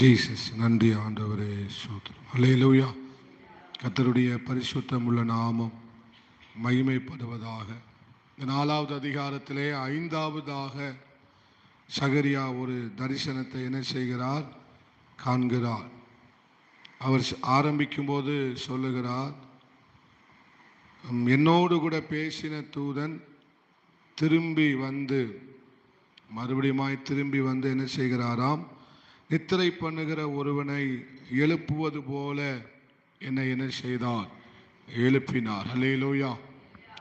Jesus நன்றி ஆண்டவரே சோத்திரம் அல்லேலூயா கர்த்தருடைய பரிசுத்தம் உள்ள நாமம் மகிமைப்படுவதாக. இந்த நாலாவது அதிகாரத்திலே ஐந்தாவதாக சகரியா ஒரு தரிசனத்தை என்ன செய்கிறார்? காண்கிறார். அவர் ஆரம்பிக்கும்போது சொல்லுகிறார் என்னோடு கூட பேசின தூதன் திரும்பி வந்து மறுபடியுமாய் திரும்பி வந்து என்ன செய்கிறாராம்? நித்திரை பண்ணுகிற ஒருவனை எழுப்புவது போல என்னை என்ன செய்தார்? எழுப்பினார். ஹல்லேலூயா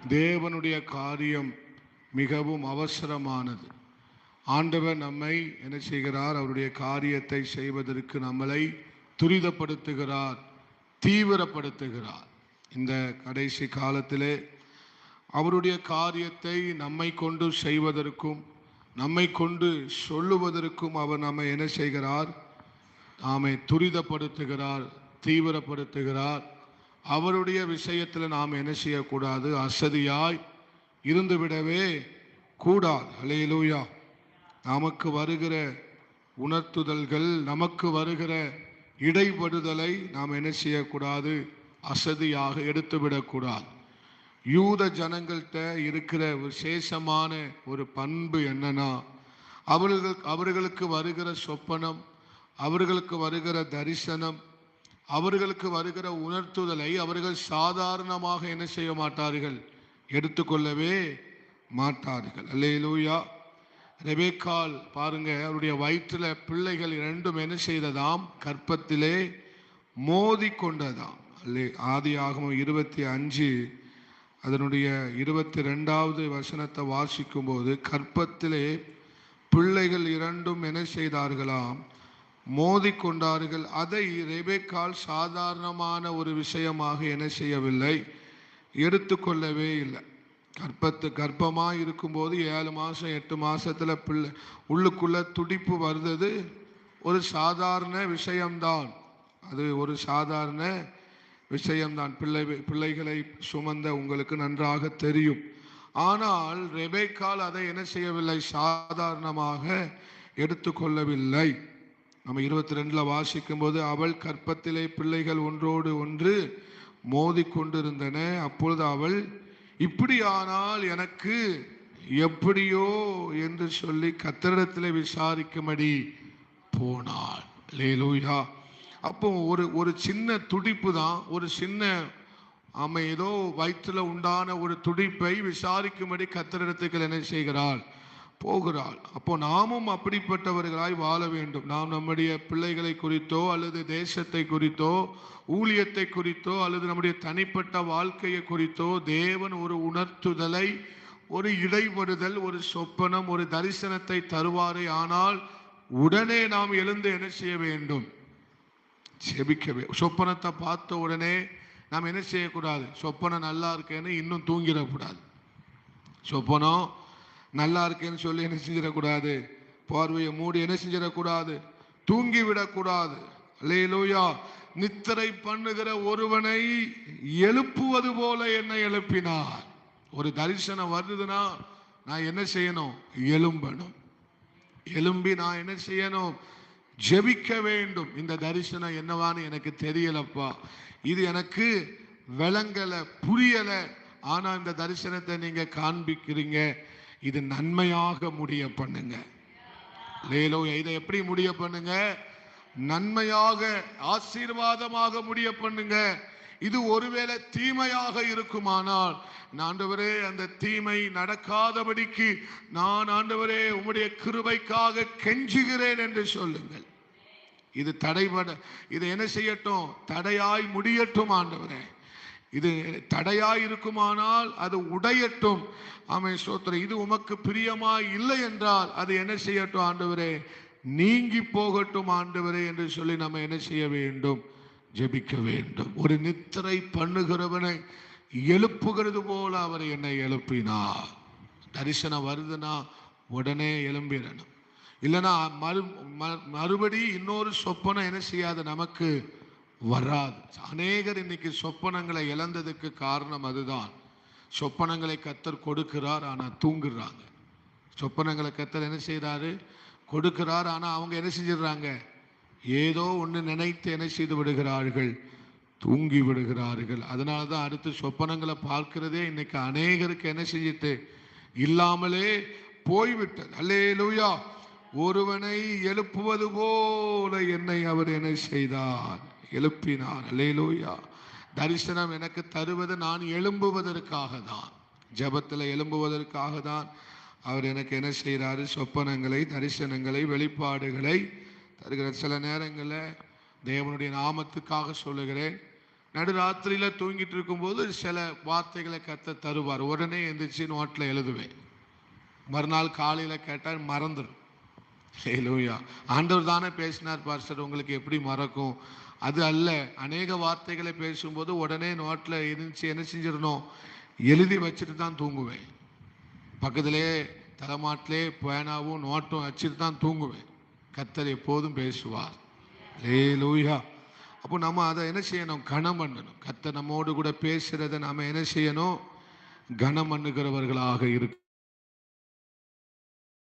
தேவனுடைய காரியம் மிகவும் அவசரமானது. ஆண்டவர் நம்மை என்ன செய்கிறார்? அவருடைய காரியத்தை செய்வதற்கு நம்மளை துரிதப்படுத்துகிறார் தீவிரப்படுத்துகிறார். இந்த கடைசி காலத்திலே அவருடைய காரியத்தை நம்மை கொண்டு செய்வதற்கும் நம்மை கொண்டு சொல்லுவதற்கும் அவர் நம்மை என்ன செய்கிறார்? நாமை துரிதப்படுத்துகிறார் தீவிரப்படுத்துகிறார். அவருடைய விஷயத்தில் நாம் என்ன செய்யக்கூடாது? அசதியாய் இருந்துவிடவே கூடாது. அலையிலூயா நமக்கு வருகிற உணர்த்துதல்கள் நமக்கு வருகிற இடைபடுதலை நாம் என்ன செய்யக்கூடாது? அசதியாக எடுத்துவிடக்கூடாது. யூத ஜனங்கள்கிட்ட இருக்கிற விசேஷமான ஒரு பண்பு என்னன்னா அவர்கள் அவர்களுக்கு வருகிற சொப்பனம் அவர்களுக்கு வருகிற தரிசனம் அவர்களுக்கு வருகிற உணர்த்துதலை அவர்கள் சாதாரணமாக என்ன செய்ய மாட்டார்கள்? எடுத்துக்கொள்ளவே மாட்டார்கள். அல்லேலூயா. ரெபேக்கால் பாருங்க அவருடைய வயிற்றில் பிள்ளைகள் இரண்டும் என்ன செய்ததாம்? கற்பத்திலே மோதி கொண்டதாம் அல்லே ஆதி ஆகமும் இருபத்தி அஞ்சு அதனுடைய இருபத்தி ரெண்டாவது வசனத்தை வாசிக்கும்போது கற்பத்திலே பிள்ளைகள் இரண்டும் என்ன செய்தார்களாம்? மோதிக்கொண்டார்கள். அதை ரெபேக்கால் சாதாரணமான ஒரு விஷயமாக என்ன செய்யவில்லை? எடுத்துக்கொள்ளவே இல்லை. கற்பத்து கர்ப்பமாக இருக்கும்போது ஏழு மாதம் எட்டு மாதத்தில் பிள்ளை உள்ளுக்குள்ளே துடிப்பு வருது ஒரு சாதாரண விஷயம்தான். அது ஒரு சாதாரண விஷயம்தான். பிள்ளை பிள்ளைகளை சுமந்த உங்களுக்கு நன்றாக தெரியும். ஆனால் ரெபேக்கால் அதை என்ன செய்யவில்லை? சாதாரணமாக எடுத்துக்கொள்ளவில்லை. நம்ம இருபத்தி ரெண்டில் வாசிக்கும் போது அவள் கற்பத்திலே பிள்ளைகள் ஒன்றோடு ஒன்று மோதிக்கொண்டிருந்தன அப்பொழுது அவள் இப்படியானால் எனக்கு எப்படியோ என்று சொல்லி கத்தரிடத்திலே விசாரிக்கும்படி போனாள். லேலூயா அப்போ ஒரு ஒரு சின்ன துடிப்பு தான். ஒரு சின்ன ஆமை ஏதோ வயிற்றுல உண்டான ஒரு துடிப்பை விசாரிக்கும்படி கத்தரிடத்துக்கு என்ன செய்கிறாள் போகிறாள் அப்போ நாமும் அப்படிப்பட்டவர்களாய் வாழ வேண்டும். நாம் நம்முடைய பிள்ளைகளை குறித்தோ அல்லது தேசத்தை குறித்தோ ஊழியத்தை குறித்தோ அல்லது நம்முடைய தனிப்பட்ட வாழ்க்கையை குறித்தோ தேவன் ஒரு உணர்த்துதலை ஒரு இடைபடுதல் ஒரு சொப்பனம் ஒரு தரிசனத்தை தருவாரே. ஆனால் உடனே நாம் எழுந்து என்ன செய்ய வேண்டும்? செபிக்கவே. சொப்பனத்தை பார்த்த உடனே நாம் என்ன செய்யக்கூடாது? சொப்பனம் நல்லா இருக்கேன்னு இன்னும் தூங்கிடக்கூடாது. சொப்பனம் நல்லா இருக்கேன்னு சொல்லி என்ன செஞ்சிடக்கூடாது? பார்வையை மூடி என்ன செஞ்சிடக்கூடாது? தூங்கி விடக்கூடாது நித்திரை பண்ணுகிற ஒருவனை எழுப்புவது போல என்னை எழுப்பினார். ஒரு தரிசனம் வருதுன்னா நான் என்ன செய்யணும்? எலும்பணும் எலும்பி நான் என்ன செய்யணும்? ஜெபிக்க வேண்டும். இந்த தரிசனம் என்னவான்னு எனக்கு தெரியலப்பா. இது எனக்கு விளங்கல புரியல. ஆனா இந்த தரிசனத்தை நீங்க காண்பிக்கிறீங்க. இது நன்மையாக முடிய பண்ணுங்க. லேலோ இதை எப்படி முடிய பண்ணுங்க? நன்மையாக ஆசீர்வாதமாக முடிய பண்ணுங்க. இது ஒருவேளை தீமையாக இருக்குமானால் ஆண்டவரே அந்த தீமை நடக்காதபடிக்கு நான் ஆண்டவரே உம்முடைய கிருபைக்காக கெஞ்சுகிறேன் என்று சொல்லுங்கள். இது தடைபட இது என்ன செய்யட்டும்? தடையாய் முடியட்டும் ஆண்டவரே. இது தடையாய் இருக்குமானால் அது உடையட்டும். ஆமை சோத்திரம். இது உமக்கு பிரியமாய் இல்லை என்றால் அது என்ன செய்யட்டும் ஆண்டவரே? நீங்கி போகட்டும் ஆண்டவரே என்று சொல்லி நம்ம என்ன செய்ய வேண்டும்? ஜெபிக்க வேண்டும். ஒரு நித்திரை பண்ணுகிறவனை எழுப்புகிறது போல அவர் என்னை எழுப்பினார். தரிசனம் வருதுன்னா உடனே எழும்பிடணும். இல்லைன்னா மறு ம- மறுபடி இன்னொரு சொப்பனம் என்ன செய்யாது? நமக்கு வராது. அநேகர் இன்னைக்கு சொப்பனங்களை இழந்ததுக்கு காரணம் அதுதான். சொப்பனங்களை கத்தர் கொடுக்கிறார் ஆனால் தூங்குறாங்க. சொப்பனங்களை கத்தர் என்ன செய்கிறாரு கொடுக்கிறார் ஆனால் அவங்க என்ன செஞ்சிடுறாங்க? ஏதோ ஒன்று நினைத்து என்ன செய்து விடுகிறார்கள்? தூங்கி விடுகிறார்கள். அதனால தான் அடுத்து சொப்பனங்களை பார்க்கிறதே இன்னைக்கு அநேகருக்கு என்ன செஞ்சிட்டு இல்லாமலே போய்விட்டது. அல்லேலூயா! ஒருவனை எழுப்புவது போல என்னை அவர் என்ன செய்தார்? எழுப்பினார். அல்லேலூயா! தரிசனம் எனக்கு தருவது நான் எழும்புவதற்காக தான் ஜபத்தில் எழும்புவதற்காக தான் அவர் எனக்கு என்ன செய்கிறாரு சொப்பனங்களை தரிசனங்களை வெளிப்பாடுகளை தருகிறார். சில நேரங்களில் தேவனுடைய நாமத்துக்காக சொல்லுகிறேன். நடுராத்திரியில் தூங்கிட்டு இருக்கும்போது சில வார்த்தைகளை கத்த தருவார். உடனே எந்திரிச்சு நோட்டில் எழுதுவேன். மறுநாள் காலையில் கேட்டால் மறந்துடும் ஹalleluya ஆண்டவர் தானே பேசினார் பாஸ்டர் உங்களுக்கு எப்படி மறக்கும்? அது அல்ல அநேக வார்த்தைகளை பேசும்போது உடனே நோட்டில் இருந்துச்சு என்ன செஞ்சிடணும்? எழுதி வச்சுட்டு தான் தூங்குவேன். பக்கத்திலே தலைமாட்டிலே பேனாவும் நோட்டும் வச்சுட்டு தான் தூங்குவேன். கத்தர் எப்போதும் பேசுவார். ஏ லூயா அப்போ நம்ம அதை என்ன செய்யணும்? கனம் பண்ணணும். கத்த நம்மோடு கூட பேசுறதை நாம என்ன செய்யணும்? கனம் பண்ணுகிறவர்களாக இருக்க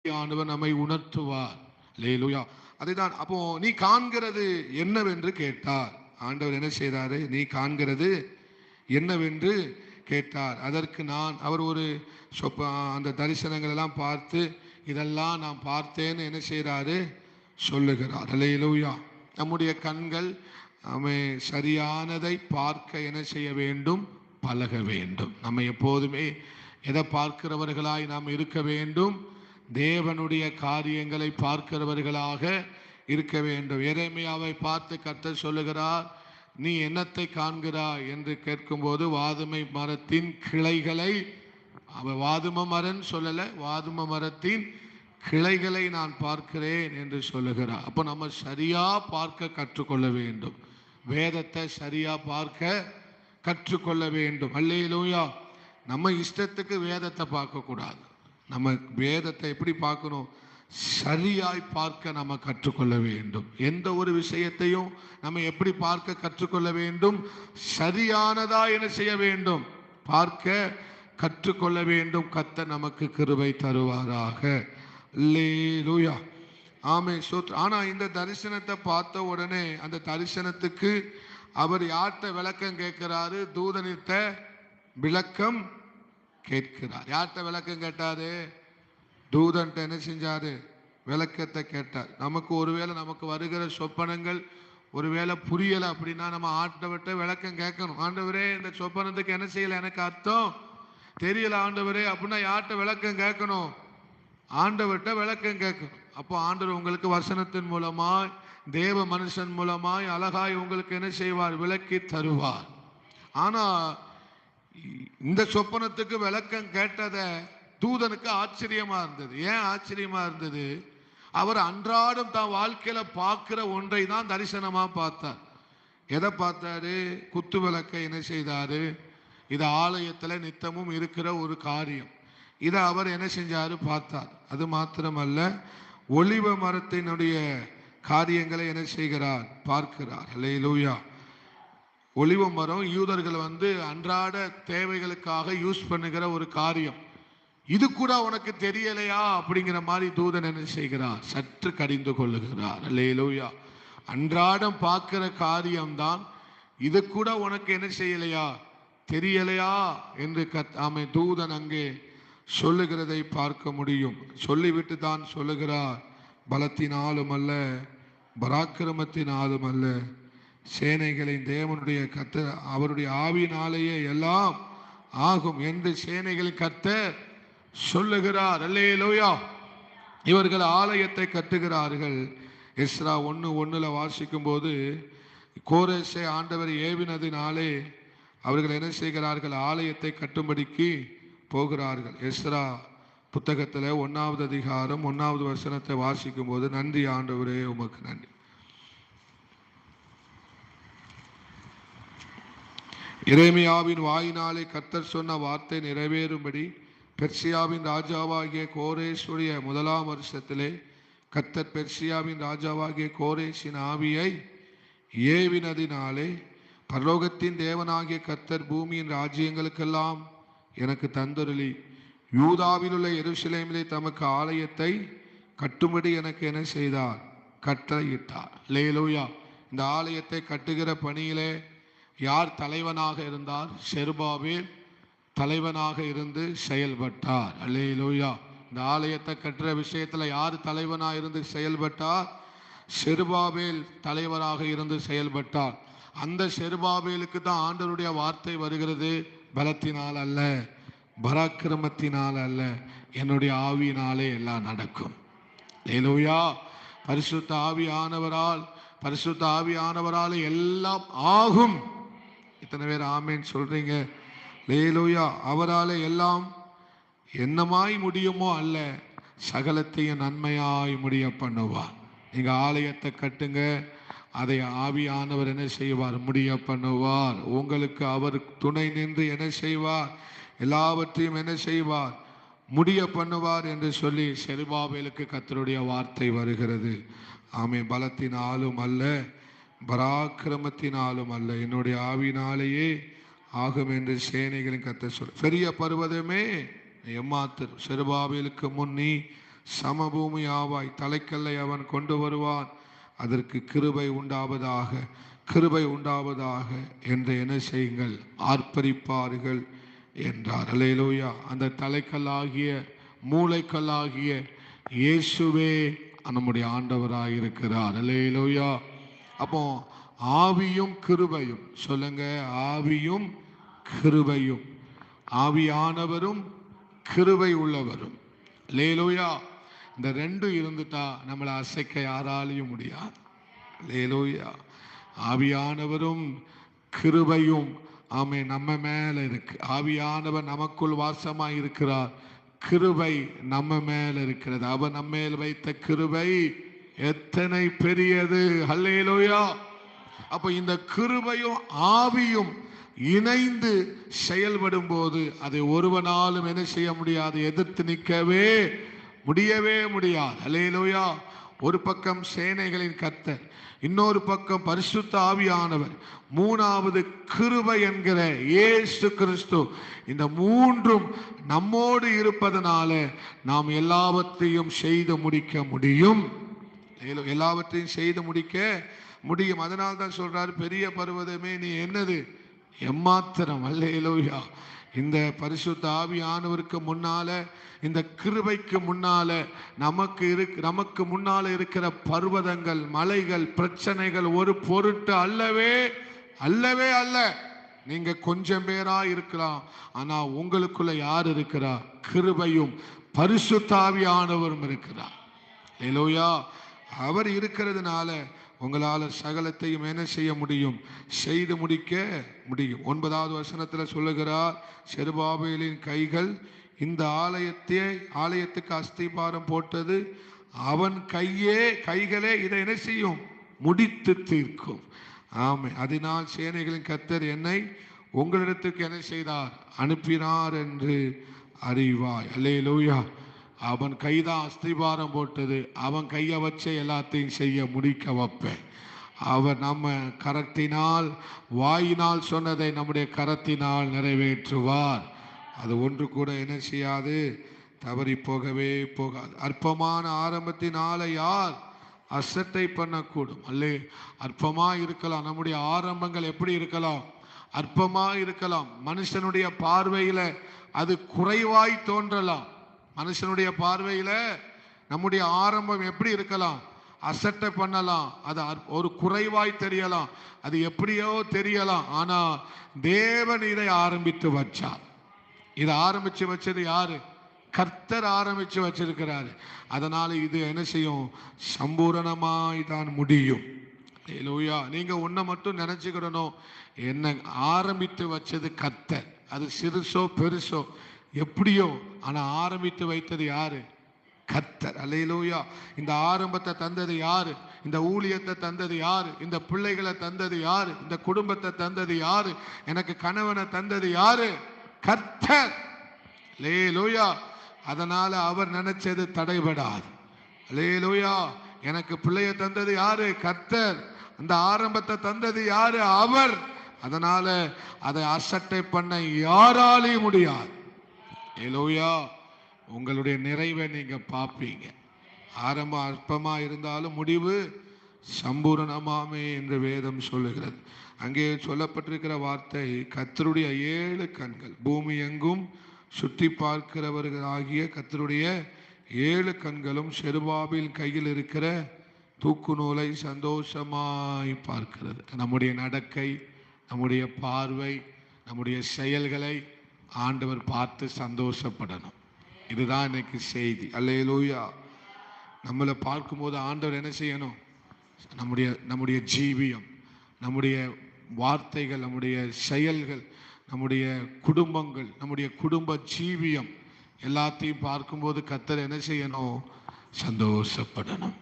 ஆண்டவர் நம்மை உணர்த்துவார். லேலுயா அதுதான் அப்போ நீ காண்கிறது என்னவென்று கேட்டார். ஆண்டவர் என்ன செய்தாரு? நீ காண்கிறது என்னவென்று கேட்டார். அதற்கு நான் அவர் ஒரு சொப்ப அந்த தரிசனங்கள் எல்லாம் பார்த்து இதெல்லாம் நான் பார்த்தேன்னு என்ன செய்கிறாரு சொல்லுகிறார். லேலுயா நம்முடைய கண்கள் அவை சரியானதை பார்க்க என்ன செய்ய வேண்டும்? பழக வேண்டும். நம்ம எப்போதுமே எதை பார்க்கிறவர்களாய் நாம் இருக்க வேண்டும்? தேவனுடைய காரியங்களை பார்க்கிறவர்களாக இருக்க வேண்டும். இறைமையாவை பார்த்து கர்த்தர் சொல்லுகிறார் நீ என்னத்தை காண்கிறாய்? என்று கேட்கும்போது வாதுமை மரத்தின் கிளைகளை அவ வாதும மரன் சொல்லலை வாதும மரத்தின் கிளைகளை நான் பார்க்கிறேன் என்று சொல்லுகிறார். அப்போ நம்ம சரியா பார்க்க கற்றுக்கொள்ள வேண்டும். வேதத்தை சரியா பார்க்க கற்றுக்கொள்ள வேண்டும். அல்லையிலோயா நம்ம இஷ்டத்துக்கு வேதத்தை பார்க்கக்கூடாது. நம்ம வேதத்தை எப்படி பார்க்கணும்? சரியாய் பார்க்க நம்ம கற்றுக்கொள்ள வேண்டும். எந்த ஒரு விஷயத்தையும் நம்ம எப்படி பார்க்க கற்றுக்கொள்ள வேண்டும்? சரியானதா என்ன செய்ய வேண்டும்? பார்க்க கற்றுக்கொள்ள வேண்டும். கத்த நமக்கு கிருபை தருவாராக. அல்லேலூயா ஆமே சோத்ர ஆனால் இந்த தரிசனத்தை பார்த்த உடனே அந்த தரிசனத்துக்கு அவர் யார்கிட்ட விளக்கம் கேட்கிறாரு? தூதனிட்ட விளக்கம் கேட்கிறார். யார்கிட்ட விளக்கம் கேட்டாரு? தூதன்ட்ட என்ன செஞ்சாரு? விளக்கத்தை கேட்டார். நமக்கு ஒருவேளை நமக்கு வருகிற சொப்பனங்கள் ஒருவேளை புரியலை அப்படின்னா நம்ம ஆண்டவர்கிட்ட விளக்கம் கேட்கணும். ஆண்டவரே இந்த சொப்பனத்துக்கு என்ன செய்யலை? எனக்கு அர்த்தம் தெரியல ஆண்டவரே. அப்படின்னா யார்கிட்ட விளக்கம் கேட்கணும்? ஆண்டவர்கிட்ட விளக்கம் கேட்கணும் அப்போ ஆண்டவர் உங்களுக்கு வசனத்தின் மூலமாய் தேவ மனுஷன் மூலமாய் அழகாய் உங்களுக்கு என்ன செய்வார்? விளக்கி தருவார். ஆனா இந்த சொப்பனத்துக்கு விளக்கம் கேட்டதை தூதனுக்கு ஆச்சரியமா இருந்தது. ஏன் ஆச்சரியமா இருந்தது? அவர் அன்றாடம் தான் வாழ்க்கையில பார்க்கிற ஒன்றை தான் தரிசனமா பார்த்தார். எதை பார்த்தாரு? குத்து விளக்கை என்ன செய்தாரு? இது ஆலயத்துல நித்தமும் இருக்கிற ஒரு காரியம். இதை அவர் என்ன செஞ்சாரு? பார்த்தார். அது மாத்திரமல்ல ஒளிவ மரத்தினுடைய காரியங்களை என்ன செய்கிறார்? பார்க்கிறார். அல்லேலூயா ஒளிவ மரம் யூதர்கள் வந்து அன்றாட தேவைகளுக்காக யூஸ் பண்ணுகிற ஒரு காரியம். இது கூட உனக்கு தெரியலையா? அப்படிங்கிற மாதிரி தூதன் என்ன செய்கிறார்? சற்று கடிந்து கொள்ளுகிறார். அல்லேலூயா அன்றாடம் பார்க்கிற காரியம்தான். இது கூட உனக்கு என்ன செய்யலையா? தெரியலையா? என்று கத் ஆமை தூதன் அங்கே சொல்லுகிறதை பார்க்க முடியும். சொல்லிவிட்டு தான் சொல்லுகிறார். பலத்தினாலும் அல்ல பராக்கிரமத்தினாலும் அல்ல சேனைகளின் தேவனுடைய கத்த அவருடைய ஆவியினாலேயே எல்லாம் ஆகும் என்று சேனைகளின் கத்த சொல்லுகிறார். அல்லேலூயா. இவர்கள் ஆலயத்தை கட்டுகிறார்கள். எஸ்ரா ஒன்று ஒன்றில் வாசிக்கும் போது கோரேசை ஆண்டவர் ஏவினதினாலே அவர்கள் என்ன செய்கிறார்கள்? ஆலயத்தை கட்டும்படிக்கு போகிறார்கள். எஸ்ரா புத்தகத்தில் ஒன்றாவது அதிகாரம் ஒன்றாவது வசனத்தை வாசிக்கும் போது நன்றி ஆண்டவரே உமக்கு நன்றி. இறைமையாவின் வாயினாலே கர்த்தர் சொன்ன வார்த்தை நிறைவேறும்படி பெர்சியாவின் ராஜாவாகிய கோரேஷுடைய முதலாம் வருஷத்திலே கர்த்தர் பெர்சியாவின் ராஜாவாகிய கோரேஷின் ஆவியை ஏவினதினாலே பரலோகத்தின் தேவனாகிய கர்த்தர் பூமியின் ராஜ்யங்களுக்கெல்லாம் எனக்கு தந்தருளி. யூதாவில் உள்ள எருசலேமிலே தமக்கு ஆலயத்தை கட்டும்படி எனக்கு என்ன செய்தார்? கட்டளையிட்டார் லேலூயா. இந்த ஆலயத்தை கட்டுகிற பணியிலே யார் தலைவனாக இருந்தார்? ஷெர்பாவில் தலைவனாக இருந்து செயல்பட்டார். அல்லேலூயா இந்த ஆலயத்தை கட்டுற விஷயத்தில் யார் தலைவனாக இருந்து செயல்பட்டார்? செருபாபேல் தலைவராக இருந்து செயல்பட்டார். அந்த செருபாபேலுக்கு தான் ஆண்டருடைய வார்த்தை வருகிறது. பலத்தினால் அல்ல பராக்கிரமத்தினால் அல்ல என்னுடைய ஆவியினாலே எல்லாம் நடக்கும். லேலூயா பரிசுத்த ஆவியானவரால் பரிசுத்த ஆவியானவரால் எல்லாம் ஆகும். இத்தனை பேர் ஆமேன்னு சொல்றீங்க. லேலோயா அவரால் எல்லாம் என்னமாய் முடியுமோ அல்ல சகலத்தையும் நன்மையாய் முடிய பண்ணுவார். நீங்கள் ஆலயத்தை கட்டுங்க. அதை ஆவியானவர் என்ன செய்வார்? முடிய பண்ணுவார். உங்களுக்கு அவர் துணை நின்று என்ன செய்வார்? எல்லாவற்றையும் என்ன செய்வார்? முடிய பண்ணுவார் என்று சொல்லி செருபாபேலுக்கு கத்தருடைய வார்த்தை வருகிறது. ஆமே பலத்தினாலும் அல்ல பராக்கிரமத்தினாலும் அல்ல. என்னுடைய ஆவினாலேயே ஆகும் என்று சேனைகளின் கத்த சொல் பெரிய பருவதமே எம்மாத்தர் செருபாபேலுக்கு முன்னி சமபூமி ஆவாய் தலைக்கல்லை அவன் கொண்டு வருவான். அதற்கு கிருபை உண்டாவதாக கிருபை உண்டாவதாக என்று என்ன செய்யுங்கள்? ஆர்ப்பரிப்பார்கள் என்றார். அலையலோயா அந்த தலைக்கல்லாகிய மூளைக்கல்லாகிய இயேசுவே நம்முடைய ஆண்டவராக இருக்கிறார் அலையலோயா அப்போ ஆவியும் கிருபையும் சொல்லுங்க ஆவியும் கிருபையும். ஆவியானவரும் கிருபை உள்ளவரும். லேலோயா இந்த ரெண்டும் இருந்துட்டா நம்மளை அசைக்க யாராலையும் முடியாது. லேலோயா ஆவியானவரும் கிருபையும் ஆமே நம்ம மேல இருக்கு. ஆவியானவர் நமக்குள் வாசமாக இருக்கிறார். கிருபை நம்ம மேல இருக்கிறது. அவர் நம்ம மேல் வைத்த கிருபை எத்தனை பெரியது. ஹல்லேலோயா அப்ப இந்த கிருபையும் ஆவியும் இணைந்து செயல்படும் போது அதை ஒருவனாலும் என்ன செய்ய முடியாது? எதிர்த்து நிற்கவே முடியவே முடியாது. அலையிலோயா ஒரு பக்கம் சேனைகளின் கத்தர் இன்னொரு பக்கம் பரிசுத்த ஆவியானவர். மூணாவது கிருபை என்கிற ஏசு கிறிஸ்து. இந்த மூன்றும் நம்மோடு இருப்பதனால நாம் எல்லாவற்றையும் செய்து முடிக்க முடியும். எல்லாவற்றையும் செய்து முடிக்க முடியும். அதனால்தான் சொல்றாரு பெரிய பர்வதமே நீ என்னது? எம்மாத்திரம். அல்லேலூயா இந்த பரிசுத்த ஆவியானவருக்கு முன்னால இந்த கிருபைக்கு முன்னால நமக்கு இரு நமக்கு முன்னால இருக்கிற பர்வதங்கள் மலைகள் பிரச்சனைகள் ஒரு பொருட்டு அல்லவே அல்லவே அல்ல. நீங்க கொஞ்சம் பேரா இருக்கலாம் ஆனா உங்களுக்குள்ள யார் இருக்கிறா? கிருபையும் பரிசுத்தாவியானவரும் இருக்கிறார். ஹalleluya அவர் இருக்கிறதுனால உங்களால் சகலத்தையும் என்ன செய்ய முடியும்? செய்து முடிக்க முடியும். ஒன்பதாவது வசனத்தில் சொல்லுகிறார் செருபாபேலின் கைகள் இந்த ஆலயத்தை ஆலயத்துக்கு அஸ்திபாரம் போட்டது அவன் கையே கைகளே இதை என்ன செய்யும்? முடித்து தீர்க்கும். ஆமை அதனால் சேனைகளின் கத்தர் என்னை உங்களிடத்துக்கு என்ன செய்தார்? அனுப்பினார் என்று அறிவாய். அல்லேலூயா. அவன் கைதான் அஸ்திபாரம் போட்டது. அவன் கையை வச்சே எல்லாத்தையும் செய்ய முடிக்க வைப்பேன். அவர் நம்ம கரத்தினால் வாயினால் சொன்னதை நம்முடைய கரத்தினால் நிறைவேற்றுவார். அது ஒன்று கூட என்ன செய்யாது? தவறி போகவே போகாது. அற்பமான ஆரம்பத்தினால யார்? அசட்டை பண்ணக்கூடும். அல்லே அற்பமாக இருக்கலாம். நம்முடைய ஆரம்பங்கள் எப்படி இருக்கலாம்? அற்பமாக இருக்கலாம். மனுஷனுடைய பார்வையில் அது குறைவாய் தோன்றலாம். மனுஷனுடைய பார்வையில் நம்முடைய ஆரம்பம் எப்படி இருக்கலாம்? அசட்டை பண்ணலாம். அது ஒரு குறைவாய் தெரியலாம். அது எப்படியோ தெரியலாம். ஆனால் தேவன் இதை ஆரம்பித்து வச்சார். இதை ஆரம்பித்து வச்சது யாரு? கர்த்தர் ஆரம்பித்து வச்சிருக்கிறாரு. அதனால் இது என்ன செய்யும்? சம்பூரணமாய் தான் முடியும். ஹalleluya. நீங்கள் ஒன்றை மட்டும் நினச்சிக்கிடணும். என்ன ஆரம்பித்து வச்சது கர்த்தர். அது சிறுசோ பெருசோ. எப்படியோ ஆனா ஆரம்பித்து வைத்தது யாரு? கர்த்தர். அலையிலூயா இந்த ஆரம்பத்தை தந்தது யாரு? இந்த ஊழியத்தை தந்தது யாரு? இந்த பிள்ளைகளை தந்தது யாரு? இந்த குடும்பத்தை தந்தது யாரு? எனக்கு கணவனை தந்தது யாரு? கர்த்தர். லேலோயா அதனால அவர் நினைச்சது தடைபடாது. லேலோயா எனக்கு பிள்ளைய தந்தது யாரு? கர்த்தர். அந்த ஆரம்பத்தை தந்தது யாரு? அவர். அதனால அதை அசட்டை பண்ண யாராலையும் முடியாது. எலோயா உங்களுடைய நிறைவை நீங்கள் பார்ப்பீங்க. ஆரம்பம் அற்பமாக இருந்தாலும் முடிவு சம்பூரணமாமே என்று வேதம் சொல்லுகிறது. அங்கே சொல்லப்பட்டிருக்கிற வார்த்தை கத்தருடைய ஏழு கண்கள். பூமி எங்கும் சுற்றி பார்க்கிறவர்களாகிய கத்தருடைய ஏழு கண்களும் செருபாபில் கையில் இருக்கிற தூக்கு நூலை சந்தோஷமாய் பார்க்கிறது. நம்முடைய நடக்கை நம்முடைய பார்வை நம்முடைய செயல்களை ஆண்டவர் பார்த்து சந்தோஷப்படணும். இதுதான் இன்னைக்கு செய்தி. அல்லேலூயா. நம்மளை பார்க்கும்போது ஆண்டவர் என்ன செய்யணும்? நம்முடைய நம்முடைய ஜீவியம் நம்முடைய வார்த்தைகள் நம்முடைய செயல்கள் நம்முடைய குடும்பங்கள் நம்முடைய குடும்ப ஜீவியம் எல்லாத்தையும் பார்க்கும்போது கத்தர் என்ன செய்யணும்? சந்தோஷப்படணும்.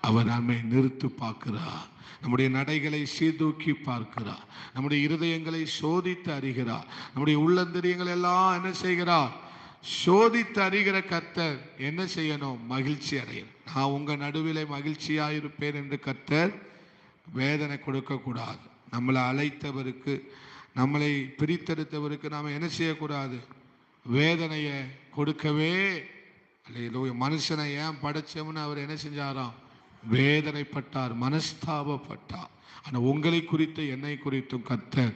அவர் நம்மை நிறுத்து பார்க்கிறார். நம்முடைய நடைகளை சீர்தூக்கி பார்க்கிறார் நம்முடைய இருதயங்களை சோதித்து அறிகிறார் நம்முடைய உள்ளந்தரியங்கள் எல்லாம் என்ன செய்கிறார் சோதித்து அறிகிற கர்த்தர் என்ன செய்யணும்? மகிழ்ச்சி அடையணும். நான் உங்க நடுவிலே மகிழ்ச்சியாக இருப்பேன் என்று கர்த்தர் வேதனை கொடுக்க கூடாது நம்மளை அழைத்தவருக்கு நம்மளை பிரித்தெடுத்தவருக்கு நாம் என்ன செய்யக்கூடாது? வேதனையை கொடுக்கவே அல்லையிலோ மனுஷனை ஏன் படைச்சோம்னு அவர் என்ன செஞ்சாராம்? வேதனைப்பட்டார் மனஸ்தாபப்பட்டார். ஆனால் உங்களை குறித்து என்னை குறித்தும் கத்தர்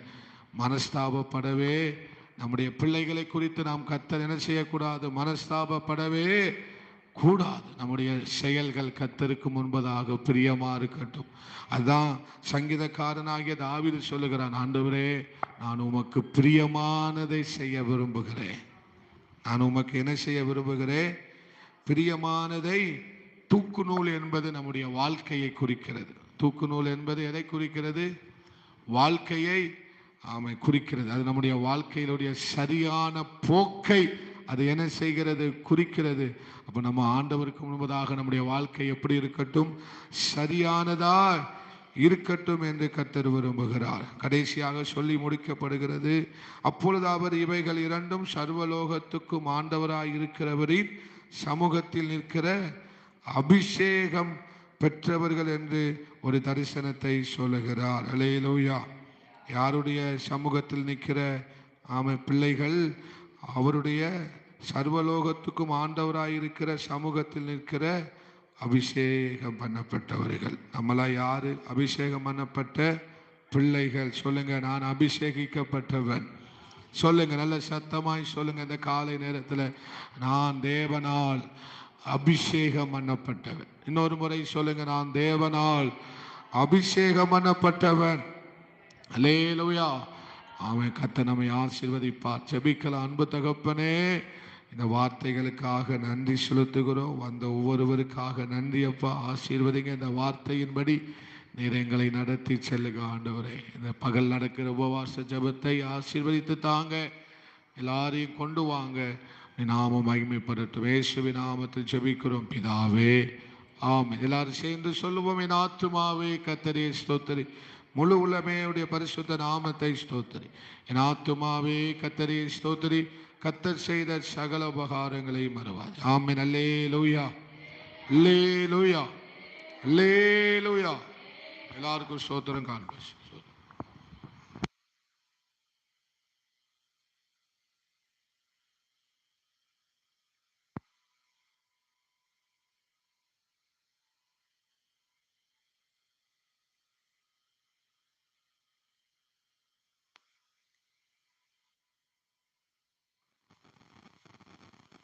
மனஸ்தாபப்படவே நம்முடைய பிள்ளைகளை குறித்து நாம் கத்தர் என்ன செய்யக்கூடாது? மனஸ்தாபப்படவே கூடாது. நம்முடைய செயல்கள் கத்தருக்கு முன்பதாக பிரியமா இருக்கட்டும். அதான் சங்கீதக்காரனாகிய தாவிது சொல்லுகிறான் ஆண்டவரே நான் உமக்கு பிரியமானதை செய்ய விரும்புகிறேன். நான் உமக்கு என்ன செய்ய விரும்புகிறேன்? பிரியமானதை தூக்கு நூல் என்பது நம்முடைய வாழ்க்கையை குறிக்கிறது. தூக்கு நூல் என்பது எதை குறிக்கிறது? வாழ்க்கையை ஆமை குறிக்கிறது. அது நம்முடைய வாழ்க்கையிலுடைய சரியான போக்கை அது என்ன செய்கிறது? குறிக்கிறது. அப்போ நம்ம ஆண்டவருக்கு முன்பதாக நம்முடைய வாழ்க்கை எப்படி இருக்கட்டும்? சரியானதா இருக்கட்டும் என்று கத்தர் விரும்புகிறார். கடைசியாக சொல்லி முடிக்கப்படுகிறது அப்பொழுது அவர் இவைகள் இரண்டும் சர்வலோகத்துக்கும் ஆண்டவராய் இருக்கிறவரின் சமூகத்தில் நிற்கிற அபிஷேகம் பெற்றவர்கள் என்று ஒரு தரிசனத்தை சொல்லுகிறார். அலையலோயா யாருடைய சமூகத்தில் நிற்கிற ஆமை பிள்ளைகள் அவருடைய சர்வலோகத்துக்கும் ஆண்டவராயிருக்கிற சமூகத்தில் நிற்கிற அபிஷேகம் பண்ணப்பட்டவர்கள். நம்மளா யாரு? அபிஷேகம் பண்ணப்பட்ட பிள்ளைகள். சொல்லுங்க நான் அபிஷேகிக்கப்பட்டவன். சொல்லுங்க நல்ல சத்தமாய் சொல்லுங்க இந்த காலை நேரத்தில். நான் தேவனால் அபிஷேகம் பண்ணப்பட்டவன். இன்னொரு முறை சொல்லுங்க நான் தேவனால் அபிஷேகம் பண்ணப்பட்டவன் அலேலுயா அவன் கத்த நம்மை ஆசிர்வதிப்பார். செபிக்கல அன்பு தகப்பனே. இந்த வார்த்தைகளுக்காக நன்றி செலுத்துகிறோம். வந்த ஒவ்வொருவருக்காக நன்றி அப்பா. ஆசீர்வதிங்க. இந்த வார்த்தையின்படி நீர் எங்களை நடத்தி செல்லுங்க ஆண்டவரே. இந்த பகல் நடக்கிற உபவாச ஜபத்தை ஆசீர்வதித்து தாங்க. எல்லாரையும் கொண்டு வாங்க. நாமம் மகிமைப்படட்டும் இயேசுவி நாமத்தில் ஜெபிக்கிறோம் பிதாவே. ஆம் எல்லாரும் சேர்ந்து சொல்லுவோம் என் ஆத்துமாவே கத்தரே ஸ்தோத்திரி. முழு உள்ளமையுடைய பரிசுத்த நாமத்தை ஸ்தோத்திரி. என் ஆத்துமாவே கத்தரே ஸ்தோத்திரி. கத்தர் செய்த சகல உபகாரங்களை மறவாது. ஆமென். அல்லே லூயா லே லூயா லே லூயா எல்லாருக்கும் ஸ்தோத்திரம் காண்பேன்